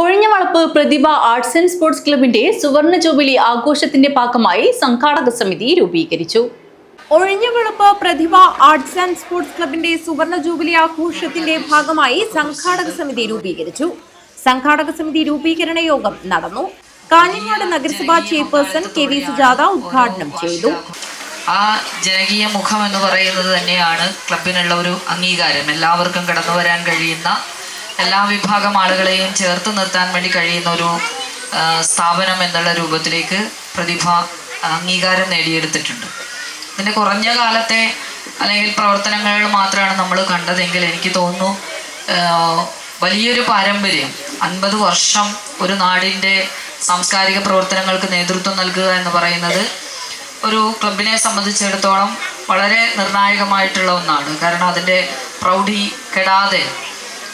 Ozhinjavalappu Prathibha arts and sports ക്ലബിന്റെ സുവർണ jubilee ആഘോഷത്തിന്റെ ഭാഗമായി സംഘാടക സമിതി രൂപീകരിച്ചു. Ozhinjavalappu Prathibha arts and sports ക്ലബിന്റെ സുവർണ ജൂബിലി ആഘോഷത്തിന്റെ ഭാഗമായി സംഘാടക സമിതി രൂപീകരിച്ചു. സംഘാടക സമിതി രൂപീകരണ യോഗം നടന്നു. കാഞ്ഞങ്ങാട് നഗരസഭാ ചെയർപേഴ്സൺ കെ വി സുജാത ഉദ്ഘാടനം ചെയ്തു. ആ ജനകീയ മുഖം എന്ന് പറയുന്നത് തന്നെയാണ് ക്ലബിനുള്ള ഒരു അംഗീകാരം. എല്ലാവർക്കും കടന്നു വരാൻ കഴിയുന്ന എല്ലാ വിഭാഗം ആളുകളെയും ചേർത്ത് നിർത്താൻ വേണ്ടി കഴിയുന്ന ഒരു സ്ഥാപനം എന്നുള്ള രൂപത്തിലേക്ക് പ്രതിഭ അംഗീകാരം നേടിയെടുത്തിട്ടുണ്ട്. ഇതിന്റെ കുറഞ്ഞ കാലത്തെ അല്ലെങ്കിൽ പ്രവർത്തനങ്ങൾ മാത്രമാണ് നമ്മൾ കണ്ടതെങ്കിൽ എനിക്ക് തോന്നുന്നു വലിയൊരു പാരമ്പര്യം അൻപത് വർഷം ഒരു നാടിന്റെ സാംസ്കാരിക പ്രവർത്തനങ്ങൾക്ക് നേതൃത്വം നൽകുക എന്ന് പറയുന്നത് ഒരു ക്ലബിനെ സംബന്ധിച്ചിടത്തോളം വളരെ നിർണായകമായിട്ടുള്ള ഒന്നാണ്. കാരണം അതിന്റെ പ്രൗഢി കെടാതെ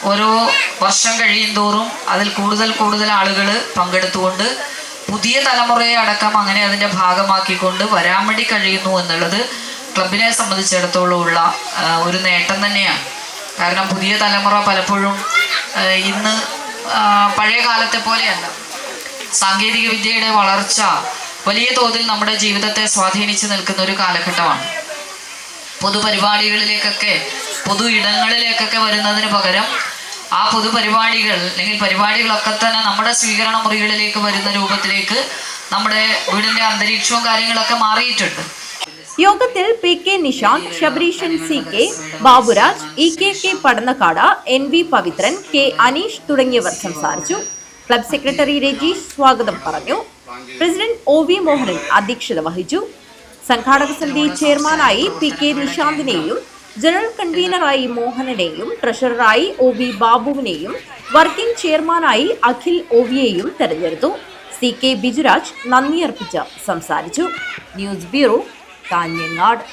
ഓരോ വർഷം കഴിയും തോറും അതിൽ കൂടുതൽ കൂടുതൽ ആളുകൾ പങ്കെടുത്തുകൊണ്ട് പുതിയ തലമുറയെ അടക്കം അങ്ങനെ അതിന്റെ ഭാഗമാക്കിക്കൊണ്ട് വരാൻ വേണ്ടി കഴിയുന്നു എന്നുള്ളത് ക്ലബിനെ സംബന്ധിച്ചിടത്തോളം ഉള്ള ഒരു നേട്ടം തന്നെയാണ്. കാരണം പുതിയ തലമുറ പലപ്പോഴും ഇന്ന് പഴയ കാലത്തെ പോലെയല്ല. സാങ്കേതിക വിദ്യയുടെ വളർച്ച വലിയ തോതിൽ നമ്മുടെ ജീവിതത്തെ സ്വാധീനിച്ചു നിൽക്കുന്ന ഒരു കാലഘട്ടമാണ്. പൊതുപരിപാടികളിലേക്കൊക്കെ പൊതു ഇടങ്ങളിലേക്കൊക്കെ വരുന്നതിന് പകരം ആ പൊതുപരിപാടികൾ അല്ലെങ്കിൽ പരിപാടികളൊക്കെ തന്നെ നമ്മുടെ സ്വീകരണ മുറികളിലേക്ക് വരുന്ന രൂപത്തിലേക്ക് നമ്മുടെ വീടിന്റെ അന്തരീക്ഷവും കാര്യങ്ങളൊക്കെ മാറിയിട്ടുണ്ട്. യോഗത്തിൽ P K Nishanth Shabareeshan C K Baburaj E K K Padannakkad N V Pavithran K Aneesh തുടങ്ങിയവർ സംസാരിച്ചു. ക്ലബ് സെക്രട്ടറി രജീഷ് സ്വാഗതം പറഞ്ഞു. പ്രസിഡന്റ് ഒ വി മോഹനൻ അധ്യക്ഷത വഹിച്ചു. സംഘാടക സമിതി ചെയർമാനായി പി കെ നിഷാന്തിനെയും ജനറൽ കൺവീനറായി മോഹനനെയും ട്രഷററായി ഒ വി ബാബുവിനെയും വർക്കിംഗ് ചെയർമാനായി അഖിൽ ഒവിയെയും തെരഞ്ഞെടുത്തു. സി കെ ബിജുരാജ് നന്ദി അർപ്പിച്ച് സംസാരിച്ചു. News bureau Kanhangad.